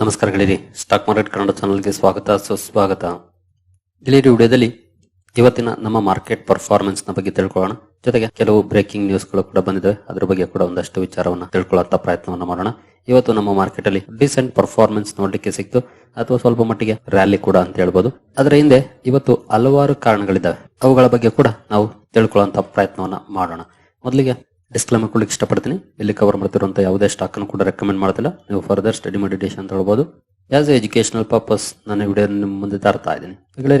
ನಮಸ್ಕಾರ ಗೆಳೆಯರಿ stock market Kannada ಚಾನಲ್ಗೆ ಸ್ವಾಗತ, ಸುಸ್ವಾಗತ. ಗೆಳೆಯರಿ ವಿಡಿಯೋದಲ್ಲಿ ಇವತ್ತಿನ ನಮ್ಮ ಮಾರ್ಕೆಟ್ ಪರ್ಫಾರ್ಮೆನ್ಸ್ನ ಬಗ್ಗೆ ತಿಳ್ಕೊಳ್ಳೋಣ. ಜೊತೆಗೆ ಕೆಲವು ಬ್ರೇಕಿಂಗ್ ನ್ಯೂಸ್ಗಳು ಕೂಡ ಬಂದಿದೆ. ಅದ್ರ ಬಗ್ಗೆ ಕೂಡ ಒಂದಷ್ಟು ವಿಚಾರವನ್ನ ತಿಳ್ಕೊಳ್ಳುವಂತ ಪ್ರಯತ್ನವನ್ನ ಮಾಡೋಣ. ಇವತ್ತು ನಮ್ಮ ಮಾರ್ಕೆಟ್ ಅಲ್ಲಿ ಡಿಸೆಂಟ್ ಪರ್ಫಾರ್ಮೆನ್ಸ್ ನೋಡ್ಲಿಕ್ಕೆ ಸಿಕ್ತು. ಅಥವಾ ಸ್ವಲ್ಪ ಮಟ್ಟಿಗೆ ರ್ಯಾಲಿ ಕೂಡ ಅಂತ ಹೇಳ್ಬೋದು. ಅದರ ಹಿಂದೆ ಇವತ್ತು ಹಲವಾರು ಕಾರಣಗಳಿದ್ದಾವೆ. ಅವುಗಳ ಬಗ್ಗೆ ಕೂಡ ನಾವು ತಿಳ್ಕೊಳ್ಳುವಂತ ಪ್ರಯತ್ನವನ್ನ ಮಾಡೋಣ. ಮೊದಲಿಗೆ ಡಿಸ್ಕ್ಲೇಮರ್ ಕೊಡ್ಲಿಕ್ಕೆ ಇಷ್ಟಪಡ್ತೀನಿ. ಇಲ್ಲಿ ಕವರ್ ಮಾಡ್ತಿರುವಂತ ಯಾವುದೇ ಸ್ಟಾಕ್ ಅನ್ನು ಕೂಡ ರೆಕಮೆಂಡ್ ಮಾಡ್ತಿಲ್ಲ. ನೀವು ಫರ್ದರ್ ಸ್ಟಡಿ ಮೆಡಿಟೇಷನ್ ಅಂತ ಹೇಳ್ಬೋದು. ಆಸ್ ಎಜುಕೇಶನಲ್ ಪರ್ಪಸ್ ನಾನು ವಿಡಿಯೋ ನಿಮ್ಮ ಮುಂದೆ ತರ್ತಾ ಇದ್ದೀನಿ.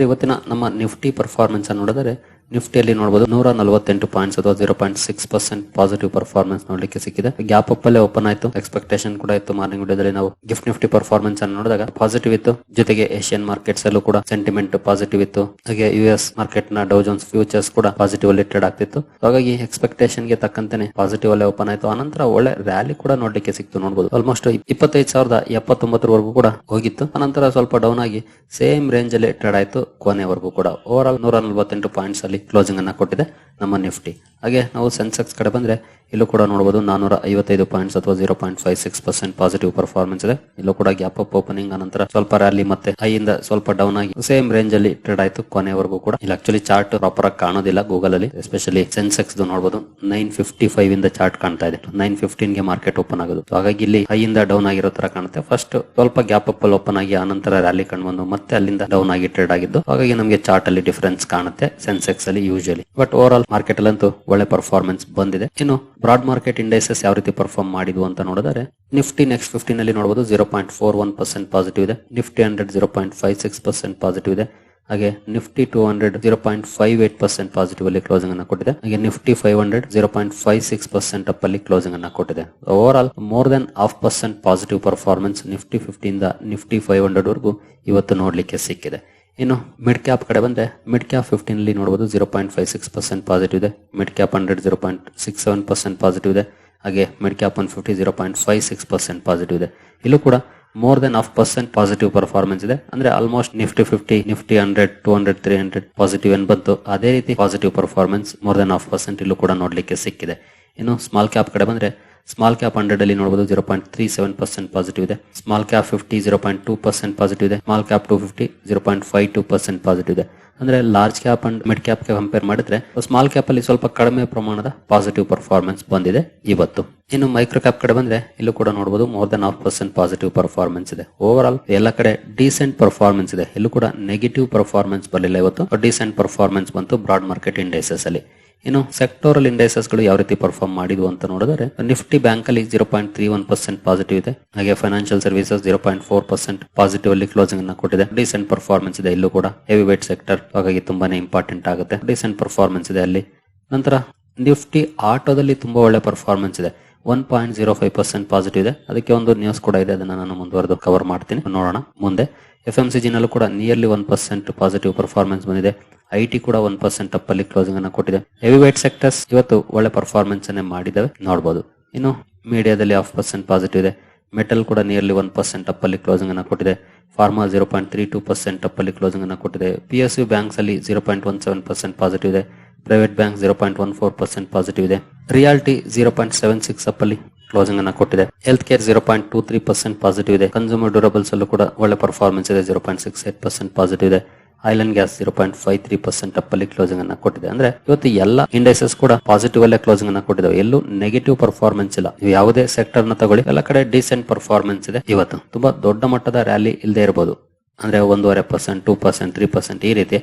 ಇವತ್ತಿನ ನಮ್ಮ ನಿಫ್ಟಿ ಪರ್ಫಾರ್ಮೆನ್ಸ್ ನೋಡಿದರೆ ನಿಫ್ಟಿಯಲ್ಲಿ ನೋಡಬಹುದು ನೂರ ನಲವತ್ತೆಂಟು ಪಾಯಿಂಟ್ಸ್ ಅಥವಾ zero point six percent positive performance ನೋಡಲಿಕ್ಕೆ ಸಿಕ್ಕಿದೆ. ಗ್ಯಾಪ್ ಅಪ್ ಅಲ್ಲೇ ಓಪನ್ ಆಯಿತು. ಎಕ್ಸ್ಪೆಕ್ಟೇಷನ್ ಕೂಡ ಇತ್ತು ಮಾರ್ನಿಂಗ್ ವಿಡಿಯೋದಲ್ಲಿ. ನಾವು ಗಿಫ್ಟ್ ನಿಫ್ಟಿ ಪರ್ಫಾರ್ಮೆನ್ಸ್ ಅನ್ನು ನೋಡಿದಾಗ ಪಾಸಿಟಿವ್ ಇತ್ತು. ಜೊತೆಗೆ ಏಷ್ಯನ್ ಮಾರ್ಕೆಟ್ಸ್ ಅಲ್ಲೂ ಕೂಡ ಸೆಂಟಿಮೆಂಟ್ ಪಾಸಿಟಿವ್ ಇತ್ತು. ಹಾಗೆ ಯು ಎಸ್ ಮಾರ್ಕೆಟ್ನ ಡೌಜೋನ್ಸ್ ಫ್ಯೂಚರ್ಸ್ ಕೂಡ ಪಾಸಿಟಿವ್ ಅಲ್ಲಿ ಟ್ರೇಡ್ ಆಗ್ತಿತ್ತು. ಹಾಗಾಗಿ ಎಕ್ಸ್ಪೆಕ್ಟೇಷನ್ಗೆ ತಕ್ಕಂತೆ ಪಾಸಿಟಿವ್ ಅಲ್ಲೇ ಓಪನ್ ಆಯ್ತು. ಆನಂತರ ಒಳ್ಳೆ ರ್ಯಾಲಿ ಕೂಡ ನೋಡ್ಲಿಕ್ಕೆ ಸಿಕ್ತು ನೋಡಬಹುದು ಆಲ್ಮೋಸ್ಟ್ ಇಪ್ಪತ್ತೈದು ಸಾವಿರದ ಎಪ್ಪತ್ತೊಂಬತ್ತರವರೆಗೂ ಕೂಡ ಹೋಗಿತ್ತು. ಅನಂತರ ಸ್ವಲ್ಪ ಡೌನ್ ಆಗಿ ಸೇಮ್ ರೇಂಜ್ ಅಲ್ಲಿ ಟ್ರೇಡ್ ಆಯಿತು. ಕೊನೆವರೆಗೂ ಕೂಡ. ಓವರ್ ಆಲ್ ನೂರ ನಲವತ್ತೆಂಟು ಪಾಯಿಂಟ್ಸ್ ಅಲ್ಲಿ ಕ್ಲೋಸಿಂಗ್ ಅನ್ನ ಕೊಟ್ಟಿದೆ ನಮ್ಮ ನಿಫ್ಟಿ ಹಾಗೆ ನಾವು ಸೆನ್ಸೆಕ್ಸ್ ಕಡೆ ಬಂದ್ರೆ ಇಲ್ಲೂ ಕೂಡ ನೋಡಬಹುದು ನಾನೂರ ಐವತ್ತೈದು ಪಾಯಿಂಟ್ಸ್ ಅಥವಾ zero point five six percent positive performance ಇದೆ. ಇಲ್ಲೂ ಕೂಡ ಗ್ಯಾಪ್ ಅಪ್ ಓಪನಿಂಗ್ ಅನಂತರ ಸ್ವಲ್ಪ ರ್ಯಾಲಿ ಮತ್ತೆ ಹೈ ಇಂದ ಸ್ವಲ್ಪ ಡೌನ್ ಆಗಿ ಸೇಮ್ ರೇಂಜ್ ಅಲ್ಲಿ ಟ್ರೇಡ್ ಆಯ್ತು ಕೊನೆವರೆಗೂ ಕೂಡ. ಇಲ್ಲಿ ಆಕ್ಚುಲಿ ಚಾರ್ಟ್ ಪ್ರಾಪರ್ ಆಗಿ ಕಾಣೋದಿಲ್ಲ ಗೂಗಲ್ ಅಲ್ಲಿ. ಎಸ್ಪೆಷಲಿ ಸೆನ್ಸೆಕ್ಸ್ ನೋಡಬಹುದು ನೈನ್ ಫಿಫ್ಟಿ ಫೈವ್ ಇಂದ ಚಾರ್ಟ್ ಕಾಣ್ತಾ ಇದೆ. ನೈನ್ ಫಿಫ್ಟೀನ್ಗೆ ಮಾರ್ಕೆಟ್ ಓಪನ್ ಆಗೋದು. ಹಾಗಾಗಿ ಇಲ್ಲಿ ಹೈ ಇಂದ ಡೌನ್ ಆಗಿರೋ ತರ ಕಾಣುತ್ತೆ. ಫಸ್ಟ್ ಸ್ವಲ್ಪ ಗ್ಯಾಪ್ ಅಪ್ ಅಲ್ಲಿ ಓಪನ್ ಆಗಿ ಆನಂತರ ರ್ಯಾಲಿ ಕಂಡು ಬಂದು ಮತ್ತೆ ಅಲ್ಲಿಂದ ಡೌನ್ ಆಗಿ ಟ್ರೇಡ್ ಆಗಿದ್ದು. ಹಾಗಾಗಿ ನಮಗೆ ಚಾರ್ಟ್ ಅಲ್ಲಿ ಡಿಫರೆನ್ಸ್ ಕಾಣುತ್ತೆ ಸೆನ್ಸೆಕ್ಸ್ ಅಲ್ಲಿ usually but over all market ಅಲ್ಲಂತೂ ಒಳ್ಳೆ ಪರ್ಫಾರ್ಮೆನ್ಸ್ ಬಂದಿದೆ. ಇನ್ನು ಬ್ರಾಡ್ ಮಾರ್ಕೆಟ್ ಇಂಡೆಕ್ಸಸ್ ಯಾವ ರೀತಿ ಪರ್ಫಾರ್ಮ್ ಮಾಡಿದ್ವು ಅಂತ ನೋಡಿದ್ರೆ ನಿಫ್ಟಿ ನೆಕ್ಸ್ಟ್ ಫಿಫ್ಟೀನ್ ಅಲ್ಲಿ ನೋಡಬಹುದು zero point four one percent positive ಇದೆ. Nifty hundred zero point five six percent positive ಇದೆ. ಹಾಗೆ Nifty two hundred zero point five eight percent positive ಅಲ್ಲಿ ಕ್ಲೋಸಿಂಗ್ ಅನ್ನ ಕೊಟ್ಟಿದೆ. ಹಾಗೆ Nifty five hundred zero point five six percent up ಅಲ್ಲಿ closing ಅನ್ನ ಕೊಟ್ಟಿದೆ. Over all more than half percent positive performance Nifty ಫಿಫ್ಟಿಯಿಂದ Nifty five hundred ವರೆಗೂ ಇವತ್ತು ನೋಡ್ಲಿಕ್ಕೆ ಸಿಕ್ಕಿದೆ. ಇನ್ನು ಮಿಡ್ ಕ್ಯಾಪ್ ಕಡೆ ಬಂದ್ರೆ ಮಿಡ್ ಕ್ಯಾಪ್ ಫಿಫ್ಟೀನ್ ಅಲ್ಲಿ ನೋಡಬಹುದು zero point five six percent positive ಇದೆ. Mid cap hundred zero point six seven percent positive ಇದೆ. ಹಾಗೆ mid cap one fifty zero point five six percent positive ಇದೆ. ಇಲ್ಲೂ ಕೂಡ more than half percent positive performance ಇದೆ. ಅಂದ್ರೆ almost Nifty fifty Nifty hundred two hundred three hundred positive ಏನ್ ಬಂತು? ಅದೇ ರೀತಿ positive performance more than half percent ಇಲ್ಲೂ ಕೂಡ ನೋಡಲಿಕ್ಕೆ ಸಿಕ್ಕಿದೆ. ಇನ್ನು ಸ್ಮಾಲ್ ಕ್ಯಾಪ್ ಕಡೆ ಬಂದ್ರೆ ಸ್ಮಾಲ್ ಕ್ಯಾಪ್ ಹಂಡ್ರೆಡ್ ಅಲ್ಲಿ ನೋಡಬಹುದು zero point three seven percent positive ಇದೆ. Small cap fifty zero point two percent positive ಇದೆ. Small cap two fifty zero point five two percent positive ಇದೆ. ಅಂದ್ರೆ ಲಾರ್ಜ್ ಕ್ಯಾಪ್ ಅಂಡ್ ಮಿಡ್ ಕ್ಯಾಪ್ಗೆ compare ಮಾಡಿದ್ರೆ small cap ಅಲ್ಲಿ ಸ್ವಲ್ಪ ಕಡಿಮೆ ಪ್ರಮಾಣದ ಪಾಸಿಟಿವ್ ಪರ್ಫಾರ್ಮೆನ್ಸ್ ಬಂದಿದೆ ಇವತ್ತು. ಇನ್ನು ಮೈಕ್ರೋ ಕ್ಯಾಪ್ ಕಡೆ ಬಂದ್ರೆ, ಇಲ್ಲೂ ಕೂಡ ನೋಡಬಹುದು more than half percent positive performance ಇದೆ. ಓವರ್ ಆಲ್ ಎಲ್ಲ ಕಡೆ ಡೀಸೆಂಟ್ ಪರ್ಫಾರ್ಮೆನ್ಸ್ ಇದೆ. ಇಲ್ಲೂ ಕೂಡ ನೆಗೆಟಿವ್ ಪರ್ಫಾರ್ಮೆನ್ಸ್ ಬರಲಿಲ್ಲ ಇವತ್ತು. ಡೀಸೆಂಟ್ ಪರ್ಫಾರ್ಮೆನ್ಸ್ ಬಂತು ಬ್ರಾಡ್ ಮಾರ್ಕೆಟ್ ಇಂಡೈಸಸ್ ಅಲ್ಲಿ. ಇನ್ನು ಸೆಕ್ಟೋರಲ್ ಇಂಡೈಸಸ್ಗಳು ಯಾವ ರೀತಿ ಪರ್ಫಾರ್ಮ್ ಮಾಡಿದ್ವು ಅಂತ ನೋಡಿದರೆ ನಿಫ್ಟಿ ಬ್ಯಾಂಕ್ ಅಲ್ಲಿ zero point three one percent positive ಇದೆ. ಹಾಗೆ financial services zero point four percent positive ಅಲ್ಲಿ ಕ್ಲೋಸಿಂಗ್ ಅನ್ನ ಕೊಟ್ಟಿದೆ. ಡಿಸೆಂಟ್ ಪರ್ಫಾರ್ಮೆನ್ಸ್ ಇದೆ ಇಲ್ಲೂ ಕೂಡ. ಹೆವಿ ವೇಟ್ ಸೆಕ್ಟರ್ ಹಾಗಾಗಿ ತುಂಬಾನೇ ಇಂಪಾರ್ಟೆಂಟ್ ಆಗುತ್ತೆ. ಡಿಸೆಂಟ್ ಪರ್ಫಾರ್ಮೆನ್ಸ್ ಇದೆ ಅಲ್ಲಿ. ನಂತರ ನಿಫ್ಟಿ ಆಟೋದಲ್ಲಿ ತುಂಬಾ ಒಳ್ಳೆ ಪರ್ಫಾರ್ಮೆನ್ಸ್ ಇದೆ. One point zero five percent positive ಇದೆ. ಅದಕ್ಕೆ ಒಂದು ನ್ಯೂಸ್ ಕೂಡ ಇದೆ. ಅದನ್ನ ನಾನು ಮುಂದುವರೆದು ಕವರ್ ಮಾಡ್ತೀನಿ. ನೋಡೋಣ. ಮುಂದೆ ಎಫ್ ಎಂ ಸಿ ಜಿನಲ್ಲೂ ಕೂಡ nearly one percent positive performance ಬಂದಿದೆ. ಐ ಟಿ ಕೂಡ ಒನ್ ಪರ್ಸೆಂಟ್ ಅಪ್ ಅಲ್ಲಿ ಕ್ಲೋಸಿಂಗ್ ಅನ್ನ ಕೊಟ್ಟಿದೆ. ಹೆವಿ ವೈಟ್ ಸೆಕ್ಟರ್ಸ್ ಇವತ್ತು ಒಳ್ಳೆ ಪರ್ಫಾರ್ಮೆನ್ಸ್ ಅನ್ನೇ ಮಾಡಿದಾವೆ. ನೋಡಬಹುದು ಇನ್ನು ಮೀಡಿಯಾದಲ್ಲಿ ಹಾಫ್ ಪರ್ಸೆಂಟ್ ಪಾಸಿಟಿವ್ ಇದೆ. ಮೆಟಲ್ ಕೂಡ ನಿಯರ್ಲಿ ಒನ್ ಪರ್ಸೆಂಟ್ ಅಪ್ ಅಲ್ಲಿ ಕ್ಲೋಸಿಂಗ್ ಅನ್ನ ಕೊಟ್ಟಿದೆ. Pharma zero point three two percent up ಅಲ್ಲಿ ಕ್ಲೋಸಿಂಗ್ ಅನ್ನ ಕೊಟ್ಟಿದೆ. ಪಿ ಎಸ್ ಯು ಬ್ಯಾಂಕ್ಸ್ ಅಲ್ಲಿ zero point one seven percent positive ಇದೆ. Private bank zero point one four percent positive ಇದೆ. Realty zero point seven six up ಅಲ್ಲಿ closing ಅನ್ನ ಕೊಟ್ಟಿದೆ. Health care zero point two three percent positive ಇದೆ. Consumer durables ಅಲ್ಲೂ ಕೂಡ ಒಳ್ಳೆ performance ಇದೆ. Zero point six eight percent positive ಇದೆ. Oil and gas zero point five three percent up ಅಲ್ಲಿ ಕ್ಲೋಸಿಂಗ್ ಅನ್ನ ಕೊಟ್ಟಿದೆ. ಅಂದ್ರೆ ಇವತ್ತು ಎಲ್ಲ ಇಂಡೈಸಸ್ ಕೂಡ ಪಾಸಿಟಿವ್ ಅಲ್ಲೇ ಕ್ಲೋಸಿಂಗ್ ಅನ್ನ ಕೊಟ್ಟಿದ್ದಾವೆ ಎಲ್ಲೂ ನೆಗೆಟಿವ್ ಪರ್ಫಾರ್ಮೆನ್ಸ್ ಇಲ್ಲ. ನೀವು ಯಾವುದೇ ಸೆಕ್ಟರ್ನ ತಗೊಳ್ಳಿ. ಎಲ್ಲ ಕಡೆ ಡಿಸೆಂಟ್ ಪರ್ಫಾರ್ಮೆನ್ಸ್ ಇದೆ ಇವತ್ತು. ತುಂಬಾ ದೊಡ್ಡ ಮಟ್ಟದ ರ್ಯಾಲಿ ಇಲ್ಲದೆ ಇರಬಹುದು ಅಂದ್ರೆ ಒಂದೂವರೆ percent two percent three percent ಈ ರೀತಿ.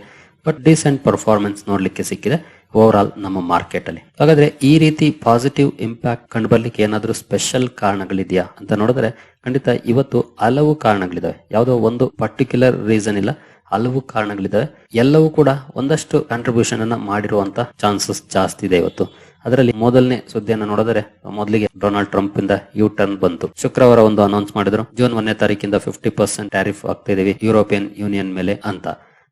ಬಟ್ ಡಿಸೆಂಟ್ ಪರ್ಫಾರ್ಮೆನ್ಸ್ ನೋಡ್ಲಿಕ್ಕೆ ಸಿಕ್ಕಿದೆ. ಓವರ್ ಆಲ್ ನಮ್ಮ ಮಾರ್ಕೆಟ್ ಅಲ್ಲಿ. ಹಾಗಾದ್ರೆ ಈ ರೀತಿ ಪಾಸಿಟಿವ್ ಇಂಪ್ಯಾಕ್ಟ್ ಕಂಡು ಬರ್ಲಿಕ್ಕೆ ಏನಾದ್ರೂ ಸ್ಪೆಷಲ್ ಕಾರಣಗಳಿದೆಯಾ ಅಂತ ನೋಡಿದ್ರೆ ಖಂಡಿತ ಇವತ್ತು ಹಲವು ಕಾರಣಗಳಿದಾವೆ. ಯಾವುದೋ ಒಂದು ಪರ್ಟಿಕ್ಯುಲರ್ ರೀಸನ್ ಇಲ್ಲ, ಹಲವು ಕಾರಣಗಳಿದಾವೆ. ಎಲ್ಲವೂ ಕೂಡ ಒಂದಷ್ಟು ಕಾಂಟ್ರಿಬ್ಯೂಷನ್ ಅನ್ನ ಮಾಡಿರುವಂತ ಚಾನ್ಸಸ್ ಜಾಸ್ತಿ ಇದೆ ಇವತ್ತು. ಅದರಲ್ಲಿ ಮೊದಲನೇ ಸುದ್ದಿಯನ್ನು ನೋಡಿದರೆ ಮೊದಲಿಗೆ ಡೊನಾಲ್ಡ್ ಟ್ರಂಪ್ ಇಂದ ಯು ಟರ್ನ್ ಬಂತು. ಶುಕ್ರವಾರ ಒಂದು ಅನೌನ್ಸ್ ಮಾಡಿದ್ರು, ಜೂನ್ ಒಂದನೇ ತಾರೀಕಿಂದ ಫಿಫ್ಟಿ ಪರ್ಸೆಂಟ್ ಟ್ಯಾರಿಫ್ ಆಗ್ತಾ ಇದೀವಿ ಯುರೋಪಿಯನ್ ಯೂನಿಯನ್ ಮೇಲೆ ಅಂತ.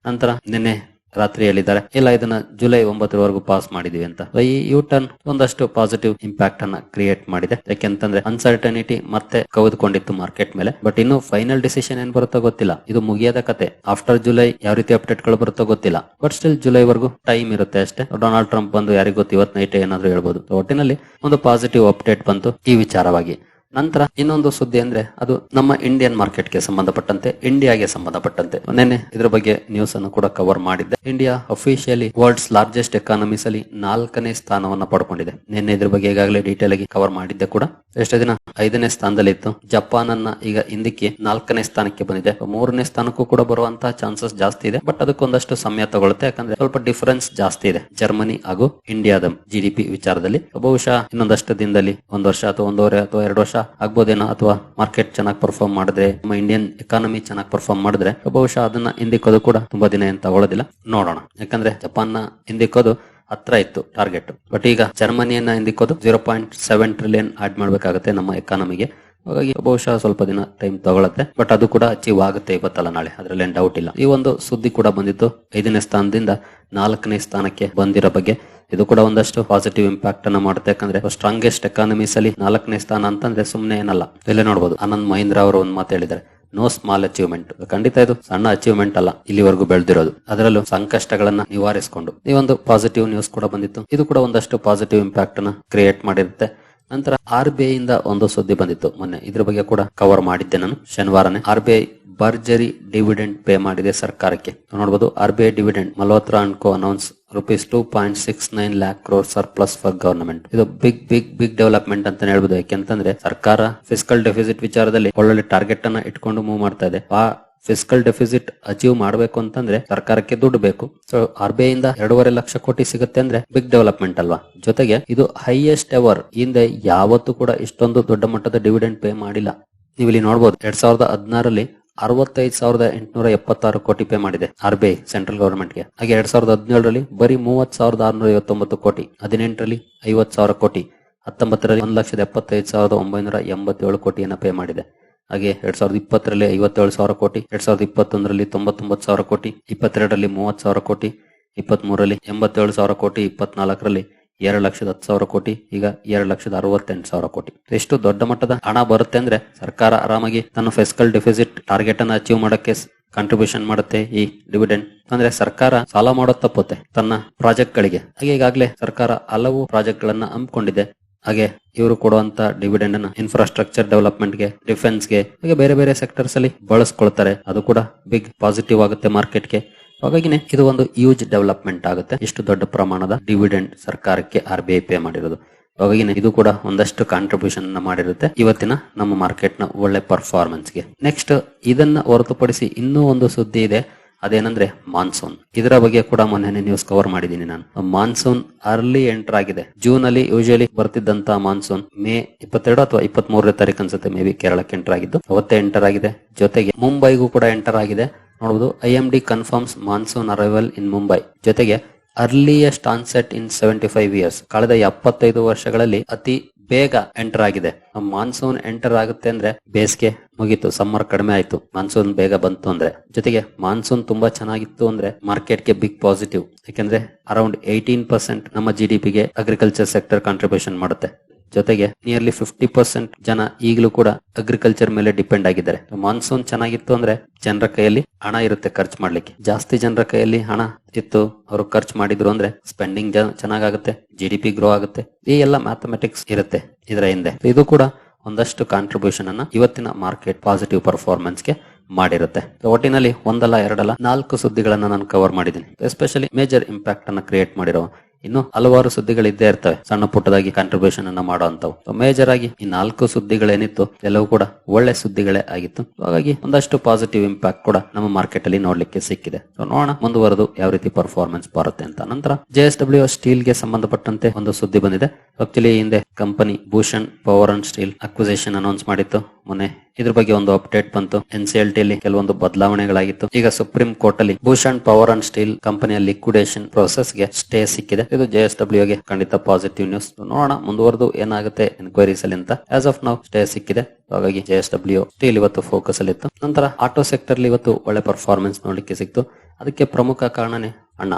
ನಂತರ ನಿನ್ನೆ ರಾತ್ರಿ ಹೇಳಿದ್ದಾರೆ ಇಲ್ಲ, ಇದನ್ನ ಜುಲೈ ಒಂಬತ್ತರವರೆಗೂ ಪಾಸ್ ಮಾಡಿದೀವಿ ಅಂತ. ಈ ಯು ಟರ್ನ್ ಒಂದಷ್ಟು ಪಾಸಿಟಿವ್ ಇಂಪ್ಯಾಕ್ಟ್ ಅನ್ನ ಕ್ರಿಯೇಟ್ ಮಾಡಿದೆ. ಯಾಕೆಂತಂದ್ರೆ ಅನ್ಸರ್ಟನಿಟಿ ಮತ್ತೆ ಕವಿದುಕೊಂಡಿತ್ತು ಮಾರ್ಕೆಟ್ ಮೇಲೆ. ಬಟ್ ಇನ್ನು ಫೈನಲ್ ಡಿಸಿಷನ್ ಏನ್ ಬರುತ್ತೋ ಗೊತ್ತಿಲ್ಲ. ಇದು ಮುಗಿಯದ ಕತೆ. ಆಫ್ಟರ್ ಜುಲೈ ಯಾವ ರೀತಿ ಅಪ್ಡೇಟ್ಗಳು ಬರುತ್ತೋ ಗೊತ್ತಿಲ್ಲ. ಬಟ್ ಸ್ಟಿಲ್ ಜುಲೈ ವರೆಗೂ ಟೈಮ್ ಇರುತ್ತೆ ಅಷ್ಟೇ. ಡೊನಾಲ್ಡ್ ಟ್ರಂಪ್ ಬಂದು ಯಾರಿಗೂ ಇವತ್ತು ನೈಟ್ ಏನಾದ್ರು ಹೇಳ್ಬೋದು. ಒಟ್ಟಿನಲ್ಲಿ ಒಂದು ಪಾಸಿಟಿವ್ ಅಪ್ಡೇಟ್ ಬಂತು ಈ ವಿಚಾರವಾಗಿ. ನಂತರ ಇನ್ನೊಂದು ಸುದ್ದಿ ಅಂದ್ರೆ ಅದು ನಮ್ಮ ಇಂಡಿಯನ್ ಮಾರ್ಕೆಟ್ಗೆ ಸಂಬಂಧಪಟ್ಟಂತೆ ಇಂಡಿಯಾಗೆ ಸಂಬಂಧಪಟ್ಟಂತೆ. ನಿನ್ನೆ ಇದ್ರ ಬಗ್ಗೆ ನ್ಯೂಸ್ ಅನ್ನು ಕೂಡ ಕವರ್ ಮಾಡಿದ್ದೆ. India officially world's largest economies ಅಲ್ಲಿ ನಾಲ್ಕನೇ ಸ್ಥಾನವನ್ನ ಪಡ್ಕೊಂಡಿದೆ. ನಿನ್ನೆ ಇದ್ರ ಬಗ್ಗೆ ಈಗಾಗಲೇ ಡೀಟೇಲ್ ಆಗಿ ಕವರ್ ಮಾಡಿದ್ದೆ ಕೂಡ. ಎಷ್ಟೇ ದಿನ ಐದನೇ ಸ್ಥಾನದಲ್ಲಿ ಇತ್ತು ಜಪಾನ್ ಅನ್ನ ಈಗ ಹಿಂದಕ್ಕೆ ನಾಲ್ಕನೇ ಸ್ಥಾನಕ್ಕೆ ಬಂದಿದೆ. ಮೂರನೇ ಸ್ಥಾನಕ್ಕೂ ಕೂಡ ಬರುವಂತಹ ಚಾನ್ಸಸ್ ಜಾಸ್ತಿ ಇದೆ. ಬಟ್ ಅದಕ್ಕೊಂದಷ್ಟು ಸಮಯ ತಗೊಳುತ್ತೆ. ಯಾಕಂದ್ರೆ ಸ್ವಲ್ಪ ಡಿಫರೆನ್ಸ್ ಜಾಸ್ತಿ ಇದೆ. ಜರ್ಮನಿ ಹಾಗೂ ಇಂಡಿಯಾದ ಜಿಡಿಪಿ ವಿಚಾರದಲ್ಲಿ. ಬಹುಶಃ ಇನ್ನೊಂದಷ್ಟು ದಿನದಲ್ಲಿ, ಒಂದು ವರ್ಷ ಅಥವಾ ಒಂದೂವರೆ ಅಥವಾ ಎರಡು ವರ್ಷ ಆಗ್ಬೋದೇನೋ ಅಥವಾ ಮಾರ್ಕೆಟ್ ಚೆನ್ನಾಗಿ ಪರ್ಫಾರ್ಮ್ ಮಾಡಿದ್ರೆ, ನಮ್ಮ ಇಂಡಿಯನ್ ಎಕಾನಮಿ ಚೆನ್ನಾಗಿ ಪರ್ಫಾರ್ಮ್ ಮಾಡಿದ್ರೆ, ಬಹುಶಃ ಅದನ್ನ ಹಿಂದಿಕ್ಕೋದು ಕೂಡ ತುಂಬಾ ದಿನ ಏನು ತಗೊಳ್ಳೋದಿಲ್ಲ ನೋಡೋಣ. ಯಾಕಂದ್ರೆ ಜಪಾನ್ನ ಹಿಂದಿಕ್ಕೋದು ಹತ್ರ ಇತ್ತು ಟಾರ್ಗೆಟ್ ಬಟ್ ಈಗ ಜರ್ಮನಿಯನ್ನ ಹಿಂದಿಕ್ಕೋದು zero point seven trillion add ಮಾಡಬೇಕಾಗುತ್ತೆ ನಮ್ಮ ಎಕಾನಮಿಗೆ ಹಾಗಾಗಿ ಬಹುಶಃ ಸ್ವಲ್ಪ ದಿನ ಟೈಮ್ ತಗೊಳತ್ತೆ. ಬಟ್ ಅದು ಕೂಡ ಅಚೀವ್ ಆಗುತ್ತೆ ಇವತ್ತಲ್ಲ ನಾಳೆ. ಅದರಲ್ಲಿ ಏನ್ ಡೌಟ್ ಇಲ್ಲ. ಈ ಒಂದು ಸುದ್ದಿ ಕೂಡ ಬಂದಿತ್ತು ಐದನೇ ಸ್ಥಾನದಿಂದ ನಾಲ್ಕನೇ ಸ್ಥಾನಕ್ಕೆ ಬಂದಿರೋ ಬಗ್ಗೆ. ಇದು ಕೂಡ ಒಂದಷ್ಟು ಪಾಸಿಟಿವ್ ಇಂಪ್ಯಾಕ್ಟ್ ಅನ್ನ ಮಾಡುತ್ತೆ. ಯಾಕಂದ್ರೆ ಸ್ಟ್ರಾಂಗೆಸ್ಟ್ ಎಕಾನಮೀಸ್ ಅಲ್ಲಿ ನಾಲ್ಕನೇ ಸ್ಥಾನ ಅಂತಂದ್ರೆ ಸುಮ್ನೆ ಏನಲ್ಲ. ಇಲ್ಲೇ ನೋಡಬಹುದು ಆನಂದ್ ಮಹೇಂದ್ರ ಅವರು ಒಂದು ಮಾತು ಹೇಳಿದ್ದಾರೆ. ನೋ ಸ್ಮಾಲ್ ಅಚೀವ್ಮೆಂಟ್ ಖಂಡಿತ ಇದು ಸಣ್ಣ ಅಚೀವ್ಮೆಂಟ್ ಅಲ್ಲ. ಇಲ್ಲಿವರೆಗೂ ಬೆಳೆದಿರೋದು. ಅದರಲ್ಲೂ ಸಂಕಷ್ಟಗಳನ್ನ ನಿವಾರಿಸಿಕೊಂಡು ಈ ಒಂದು ಪಾಸಿಟಿವ್ ನ್ಯೂಸ್ ಕೂಡ ಬಂದಿತ್ತು. ಇದು ಕೂಡ ಒಂದಷ್ಟು ಪಾಸಿಟಿವ್ ಇಂಪ್ಯಾಕ್ಟ್ ಅನ್ನ ಕ್ರಿಯೇಟ್ ಮಾಡಿರುತ್ತೆ. ನಂತರ ಆರ್ ಬಿ ಐ ಇಂದ ಒಂದು ಸುದ್ದಿ ಬಂದಿತ್ತು. ಮೊನ್ನೆ ಇದ್ರ ಬಗ್ಗೆ ಕೂಡ ಕವರ್ ಮಾಡಿದ್ದೆ ನಾನು ಶನಿವಾರನೇ. ಆರ್ ಬಿ ಐ ಭರ್ಜರಿ ಡಿವಿಡೆಂಡ್ ಪೇ ಮಾಡಿದೆ ಸರ್ಕಾರಕ್ಕೆ. ನೋಡಬಹುದು R B I dividend Malhotra and co announce rupees two point six nine lakh crore surplus for government ಇದು ಬಿಗ್ ಬಿಗ್ ಬಿಗ್ ಡೆವಲಪ್ಮೆಂಟ್ ಅಂತ ಹೇಳ್ಬೋದು. ಯಾಕೆಂತಂದ್ರೆ ಸರ್ಕಾರ ಫಿಸಿಕಲ್ ಡೆಫಿಸಿಟ್ ವಿಚಾರದಲ್ಲಿ ಒಳ್ಳೊಳ್ಳೆ ಟಾರ್ಗೆಟ್ ಅನ್ನ ಇಟ್ಕೊಂಡು ಮೂವ್ ಮಾಡ್ತಾ ಇದೆ. ಆ ಫಿಸಿಕಲ್ ಡೆಫಿಸಿಟ್ ಅಚೀವ್ ಮಾಡಬೇಕು ಅಂತಂದ್ರೆ ಸರ್ಕಾರಕ್ಕೆ ದುಡ್ಡು ಬೇಕು. ಸೊ ಆರ್ ಬಿ ಐ ಇಂದ ಎರಡೂವರೆ ಲಕ್ಷ ಕೋಟಿ ಸಿಗುತ್ತೆ ಅಂದ್ರೆ ಬಿಗ್ ಡೆವಲಪ್ಮೆಂಟ್ ಅಲ್ವಾ? ಜೊತೆಗೆ ಇದು ಹೈಯೆಸ್ಟ್ ಎವರ್ ಹಿಂದೆ ಯಾವತ್ತೂ ಕೂಡ ಇಷ್ಟೊಂದು ದೊಡ್ಡ ಮಟ್ಟದ ಡಿವಿಡೆಂಡ್ ಪೇ ಮಾಡಿಲ್ಲ. ನೀವು ಇಲ್ಲಿ ನೋಡಬಹುದು ಎರಡ್ ಸಾವಿರದ ಹದಿನಾರಲ್ಲಿ ಅರವತ್ತೈದು ಸಾವಿರದ ಎಂಟುನೂರ ಎಪ್ಪತ್ತಾರು ಕೋಟಿ ಪೇ ಮಾಡಿದೆ ಆರ್ ಬಿ ಐ ಸೆಂಟ್ರಲ್ ಗವರ್ಮೆಂಟ್ಗೆ. ಹಾಗೆ ಎರಡ್ ಸಾವಿರದ ಹದಿನೇಳರಲ್ಲಿ ಬರೀ ಮೂವತ್ ಸಾವಿರದ ಆರ್ನೂರ ಐವತ್ತೊಂಬತ್ತು ಕೋಟಿ, ಹದಿನೆಂಟರಲ್ಲಿ ಐವತ್ ಸಾವಿರ ಕೋಟಿ, ಹತ್ತೊಂಬತ್ತರಲ್ಲಿ ಒಂದು ಲಕ್ಷದ ಎಪ್ಪತ್ತೈದು ಸಾವಿರದ ಒಂಬೈನೂರ ಎಂಬತ್ತೇಳು ಕೋಟಿಯನ್ನ ಪೇ ಮಾಡಿದೆ. ಹಾಗೆ ಎರಡ್ ಸಾವಿರದ ಇಪ್ಪತ್ತರಲ್ಲಿ ಐವತ್ತೇಳು ಸಾವಿರ ಕೋಟಿ, ಎರಡ್ ಸಾವಿರದ ಇಪ್ಪತ್ತೊಂದರಲ್ಲಿ ತೊಂಬತ್ತೊಂಬತ್ತು ಸಾವಿರ ಕೋಟಿ, ಇಪ್ಪತ್ತೆರಡರಲ್ಲಿ ಮೂವತ್ತು ಸಾವಿರ ಕೋಟಿ ಇಪ್ಪತ್ತ್ ಮೂರಲ್ಲಿ ಎಂಬತ್ತೇಳು ಸಾವಿರ ಕೋಟಿ, ಇಪ್ಪತ್ನಾಲ್ಕರಲ್ಲಿ ಎರಡು ಲಕ್ಷದ ಹತ್ತು ಸಾವಿರ ಕೋಟಿ, ಈಗ ಎರಡು ಲಕ್ಷದ ಅರವತ್ತೆಂಟು ಸಾವಿರ ಕೋಟಿ. ಎಷ್ಟು ದೊಡ್ಡ ಮಟ್ಟದ ಹಣ ಬರುತ್ತೆ ಅಂದ್ರೆ ಸರ್ಕಾರ ಆರಾಮಾಗಿ ತನ್ನ ಫಿಸ್ಕಲ್ ಡೆಫಿಸಿಟ್ ಟಾರ್ಗೆಟ್ ಅನ್ನು ಅಚೀವ್ ಮಾಡಕ್ಕೆ ಕಾಂಟ್ರಿಬ್ಯೂಷನ್ ಮಾಡುತ್ತೆ ಈ ಡಿವಿಡೆಂಡ್ ಅಂದ್ರೆ ಸರ್ಕಾರ ಸಾಲ ಮಾಡೋ ತಪ್ಪುತ್ತೆ ತನ್ನ ಪ್ರಾಜೆಕ್ಟ್ ಗಳಿಗೆ. ಹಾಗೆ ಈಗಾಗಲೇ ಸರ್ಕಾರ ಹಲವು ಪ್ರಾಜೆಕ್ಟ್ ಗಳನ್ನ ಹಮ್ಮಿಕೊಂಡಿದೆ. ಹಾಗೆ ಇವರು ಕೊಡುವಂತ ಡಿವಿಡೆಂಡ್ ಅನ್ನ ಇನ್ಫ್ರಾಸ್ಟ್ರಕ್ಚರ್ ಡೆವಲಪ್ಮೆಂಟ್ಗೆ ಡಿಫೆನ್ಸ್ಗೆ, ಹಾಗೆ ಬೇರೆ ಬೇರೆ ಸೆಕ್ಟರ್ಸ್ ಅಲ್ಲಿ ಬಳಸ್ಕೊಳ್ತಾರೆ. ಅದು ಕೂಡ ಬಿಗ್ ಪಾಸಿಟಿವ್ ಆಗುತ್ತೆ ಮಾರ್ಕೆಟ್ಗೆ. ಹಾಗಾಗಿನೇ ಇದು ಒಂದು ಯೂಜ್ ಡೆವಲಪ್ಮೆಂಟ್ ಆಗುತ್ತೆ. ಇಷ್ಟು ದೊಡ್ಡ ಪ್ರಮಾಣದ ಡಿವಿಡೆಂಡ್ ಸರ್ಕಾರಕ್ಕೆ ಆರ್ ಬಿ ಐ ಪೇ ಮಾಡಿರೋದು. ಹಾಗಾಗಿನೇ ಇದು ಕೂಡ ಒಂದಷ್ಟು ಕಾಂಟ್ರಿಬ್ಯೂಷನ್ ಮಾಡಿರುತ್ತೆ ಇವತ್ತಿನ ನಮ್ಮ ಮಾರ್ಕೆಟ್ನ ಒಳ್ಳೆ ಪರ್ಫಾರ್ಮೆನ್ಸ್ಗೆ. ನೆಕ್ಸ್ಟ್ ಇದನ್ನ ಹೊರತುಪಡಿಸಿ ಇನ್ನೂ ಒಂದು ಸುದ್ದಿ ಇದೆ. ಅದೇನಂದ್ರೆ ಮಾನ್ಸೂನ್. ಇದರ ಬಗ್ಗೆ ಕೂಡ ಮೊನ್ನೆ ನ್ಯೂಸ್ ಕವರ್ ಮಾಡಿದ್ದೀನಿ ನಾನು. ಮಾನ್ಸೂನ್ ಅರ್ಲಿ ಎಂಟರ್ ಆಗಿದೆ. ಜೂನ್ ಅಲ್ಲಿ ಯೂಶಲಿ ಬರ್ತಿದ್ದಂತ ಮಾನ್ಸೂನ್ ಮೇ ಇಪ್ಪತ್ತೆರಡು ಅಥವಾ ಇಪ್ಪತ್ತ್ ಮೂರನೇ ತಾರೀಕು ಅನ್ಸುತ್ತೆ ಮೇ ಬಿ ಕೇರಳಕ್ಕೆ ಎಂಟರ್ ಆಗಿದ್ದು. ಅವತ್ತೇ ಎಂಟರ್ ಆಗಿದೆ. ಜೊತೆಗೆ ಮುಂಬೈಗೂ ಕೂಡ ಎಂಟರ್ ಆಗಿದೆ. ನೋಡಬಹುದು I M D confirms monsoon arrival in Mumbai ಜೊತೆಗೆ earliest onset in seventy five years ಕಳೆದ ಎಪ್ಪತ್ತೈದು ವರ್ಷಗಳಲ್ಲಿ ಅತಿ ಬೇಗ ಎಂಟರ್ ಆಗಿದೆ. ಮಾನ್ಸೂನ್ ಎಂಟರ್ ಆಗುತ್ತೆ ಅಂದ್ರೆ ಬೇಸಿಗೆ ಮುಗೀತು ಸಮ್ಮರ್ ಕಡಿಮೆ ಆಯ್ತು. ಮಾನ್ಸೂನ್ ಬೇಗ ಬಂತು ಅಂದ್ರೆ. ಜೊತೆಗೆ ಮಾನ್ಸೂನ್ ತುಂಬಾ ಚೆನ್ನಾಗಿತ್ತು ಅಂದ್ರೆ ಮಾರ್ಕೆಟ್ಗೆ ಬಿಗ್ ಪಾಸಿಟಿವ್ ಯಾಕಂದ್ರೆ ಅರೌಂಡ್ ಏಯ್ಟೀನ್ ಪರ್ಸೆಂಟ್ ನಮ್ಮ ಜಿ ಡಿ ಪಿಗೆ ಅಗ್ರಿಕಲ್ಚರ್ ಸೆಕ್ಟರ್ ಕಾಂಟ್ರಿಬ್ಯೂಷನ್ ಮಾಡುತ್ತೆ. ಜೊತೆಗೆ ನಿಯರ್ಲಿ ಫಿಫ್ಟಿ ಪರ್ಸೆಂಟ್ ಜನ ಈಗಲೂ ಕೂಡ ಅಗ್ರಿಕಲ್ಚರ್ ಮೇಲೆ ಡಿಪೆಂಡ್ ಆಗಿದ್ದಾರೆ. ಮಾನ್ಸೂನ್ ಚೆನ್ನಾಗಿತ್ತು ಅಂದ್ರೆ ಜನರ ಕೈಯಲ್ಲಿ ಹಣ ಇರುತ್ತೆ ಖರ್ಚು ಮಾಡ್ಲಿಕ್ಕೆ. ಜಾಸ್ತಿ ಜನರ ಕೈಯಲ್ಲಿ ಹಣ ಇತ್ತು, ಅವರು ಖರ್ಚು ಮಾಡಿದ್ರು ಅಂದ್ರೆ ಸ್ಪೆಂಡಿಂಗ್ ಚೆನ್ನಾಗಾಗುತ್ತೆ ಜಿ ಡಿ ಪಿ ಗ್ರೋ ಆಗುತ್ತೆ. ಈ ಎಲ್ಲ ಮ್ಯಾಥಮೆಟಿಕ್ಸ್ ಇರುತ್ತೆ ಇದರ ಹಿಂದೆ. ಇದು ಕೂಡ ಒಂದಷ್ಟು ಕಾಂಟ್ರಿಬ್ಯೂಷನ್ ಅನ್ನ ಇವತ್ತಿನ ಮಾರ್ಕೆಟ್ ಪಾಸಿಟಿವ್ ಪರ್ಫಾರ್ಮೆನ್ಸ್ಗೆ ಮಾಡಿರುತ್ತೆ. ಒಟ್ಟಿನಲ್ಲಿ ಒಂದಲ್ಲ, ಎರಡಲ್ಲ ನಾಲ್ಕು ಸುದ್ದಿಗಳನ್ನ ನಾನು ಕವರ್ ಮಾಡಿದ್ದೀನಿ. ಎಸ್ಪೆಷಲಿ ಮೇಜರ್ ಇಂಪ್ಯಾಕ್ಟ್ ಅನ್ನ ಕ್ರಿಯೇಟ್ ಮಾಡಿರೋ ಇನ್ನು ಹಲವಾರು ಸುದ್ದಿಗಳು ಇದ್ದೇ ಇರ್ತವೆ. ಸಣ್ಣ ಪುಟ್ಟದಾಗಿ ಕಾಂಟ್ರಿಬ್ಯೂಷನ್ ಅನ್ನ ಮಾಡುವಂತವು ಮೇಜರ್ ಆಗಿ ಈ ನಾಲ್ಕು ಸುದ್ದಿಗಳೇನಿತ್ತು, ಎಲ್ಲವೂ ಕೂಡ ಒಳ್ಳೆ ಸುದ್ದಿಗಳೇ ಆಗಿತ್ತು. ಹಾಗಾಗಿ ಒಂದಷ್ಟು ಪಾಸಿಟಿವ್ ಇಂಪ್ಯಾಕ್ಟ್ ಕೂಡ ನಮ್ಮ ಮಾರ್ಕೆಟ್ ಅಲ್ಲಿ ನೋಡ್ಲಿಕ್ಕೆ ಸಿಕ್ಕಿದೆ. ನೋಡೋಣ ಮುಂದುವರೆದು ಯಾವ ರೀತಿ ಪರ್ಫಾರ್ಮೆನ್ಸ್ ಬರುತ್ತೆ ಅಂತ. ನಂತರ ಜೆ ಎಸ್ ಡಬ್ಲ್ಯೂ ಸ್ಟೀಲ್ಗೆ ಸಂಬಂಧಪಟ್ಟಂತೆ ಒಂದು ಸುದ್ದಿ ಬಂದಿದೆ. ಆಕ್ಚುಲಿ ಹಿಂದೆ company Bhushan power and steel acquisition announce ಮಾಡಿತ್ತು. ಮೊನ್ನೆ ಇದ್ರ ಬಗ್ಗೆ ಒಂದು ಅಪ್ಡೇಟ್ ಬಂತು. ಎನ್ ಸಿ ಎಲ್ ಕೆಲವೊಂದು ಬದಲಾವಣೆಗಳಾಗಿತ್ತು. ಈಗ ಸುಪ್ರೀಂ ಕೋರ್ಟ್ ಅಲ್ಲಿ ಭೂಷಣ್ ಪವರ್ ಅಂಡ್ ಸ್ಟೀಲ್ ಕಂಪನಿಯ ಲಿಕ್ವಿಡೇಷನ್ ಪ್ರೋಸೆಸ್ಗೆ ಸ್ಟೇ ಸಿಕ್ಕಿದೆ. ಇದು ಜೆ ಎಸ್ ಡಬ್ಲ್ಯೂ ಗೆ ಖಂಡಿತ ಪಾಸಿಟಿವ್ ನ್ಯೂಸ್ ನೋಡೋಣ, ಮುಂದುವರೆದು ಏನಾಗುತ್ತೆ ಎನ್ಕ್ವೈರೀಸ್ ಅಲ್ಲಿ ಅಂತ. ಆಸ್ ಆಫ್ ನೌ ಸ್ಟೇ ಸಿಕ್ಕಿದೆ. ಹಾಗಾಗಿ ಜೆ ಎಸ್ ಡಬ್ಲ್ಯೂ ಸ್ಟೀಲ್ ಇವತ್ತು ಫೋಕಸ್ ಅಲ್ಲಿ ಇತ್ತು. ನಂತರ ಆಟೋ ಸೆಕ್ಟರ್ ಇವತ್ತು ಒಳ್ಳೆ ಪರ್ಫಾರ್ಮೆನ್ಸ್ ನೋಡ್ಲಿಕ್ಕೆ ಸಿಕ್ತು. ಅದಕ್ಕೆ ಪ್ರಮುಖ ಕಾರಣನೇ ಅಣ್ಣ.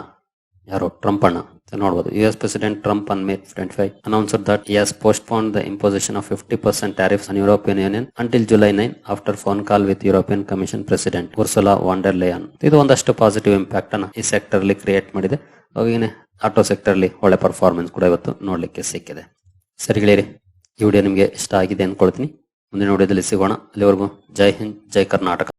ಯಾರು? ಟ್ರಂಪ್ ಅಣ್ಣ. ನೋಡಬಹುದು U S president Trump on May twenty five announce that he's postpone the imposition of fifty percent tariffs on European Union until July nine after phone call with European Commission president Ursula von der Leyen ಇದು ಒಂದಷ್ಟು positive impact ಅನ್ನ ಈ sector ಅಲ್ಲಿ create ಮಾಡಿದೆ. ಹಾಗೇನೆ auto sector ಅಲ್ಲಿ ಒಳ್ಳೆ performance ಕೂಡ ಇವತ್ತು ನೋಡ್ಲಿಕ್ಕೆ ಸಿಕ್ಕಿದೆ. ಸರಿ ಗೆಳೆಯರಿ, ಈ ವಿಡಿಯೋ ನಿಮಗೆ ಇಷ್ಟ ಆಗಿದೆ ಅನ್ಕೊಳ್ತೀನಿ. ಮುಂದಿನ ವಿಡಿಯೋದಲ್ಲಿ ಸಿಗೋಣ. ಅಲ್ಲಿವರೆಗೂ ಜೈ ಹಿಂದ್, ಜೈ ಕರ್ನಾಟಕ.